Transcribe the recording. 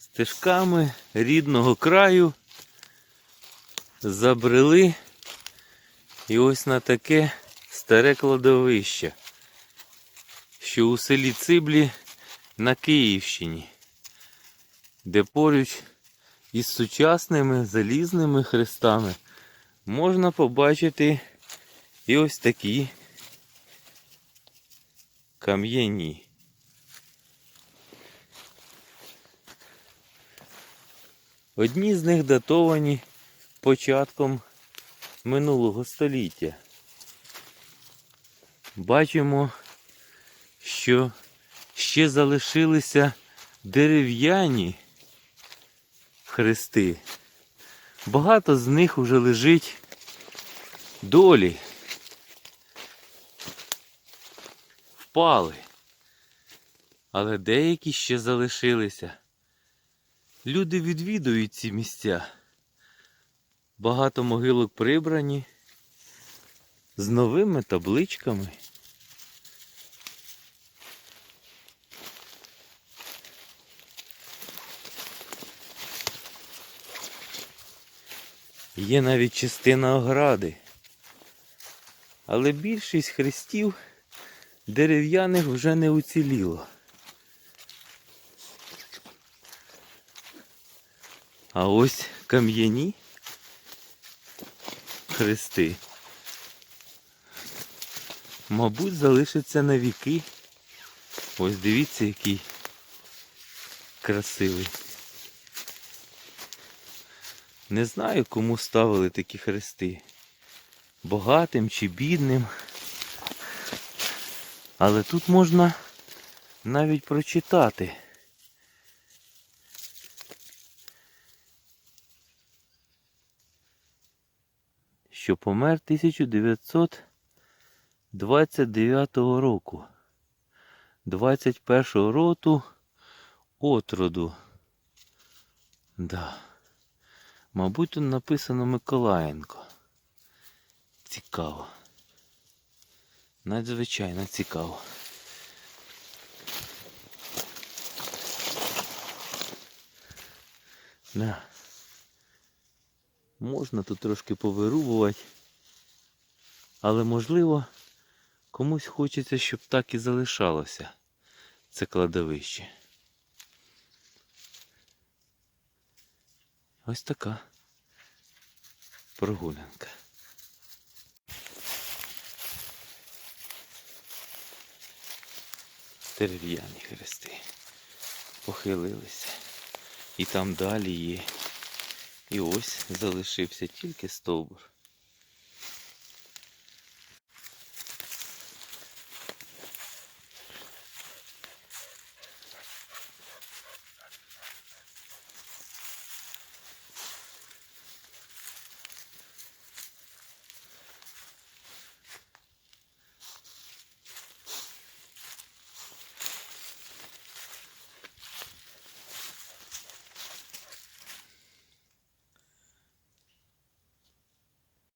стежками рідного краю забрели і ось на таке старе кладовище, що у селі Циблі на Київщині, де поруч із сучасними залізними хрестами можна побачити і ось такі кам'яні. Одні з них датовані початком минулого століття. Бачимо, що ще залишилися дерев'яні хрести. Багато з них уже лежить долі. Впали. Але деякі ще залишилися. Люди відвідують ці місця. Багато могилок прибрані з новими табличками. Є навіть частина огради. Але більшість хрестів дерев'яних вже не уціліло. А ось кам'яні хрести. Мабуть, залишаться на віки. Ось дивіться, який красивий. Не знаю, кому ставили такі хрести. Багатим чи бідним. Але тут можна навіть прочитати. Що помер 1929 року. 21 роту отроду. Да. Мабуть, тут написано Миколаєнко. Цікаво. Надзвичайно цікаво. Да. Можна тут трошки повирубувати. Але можливо комусь хочеться, щоб так і залишалося це кладовище. Ось така прогулянка. Дерев'яні хрести. Похилилися. І там далі є. І ось залишився тільки стовбур.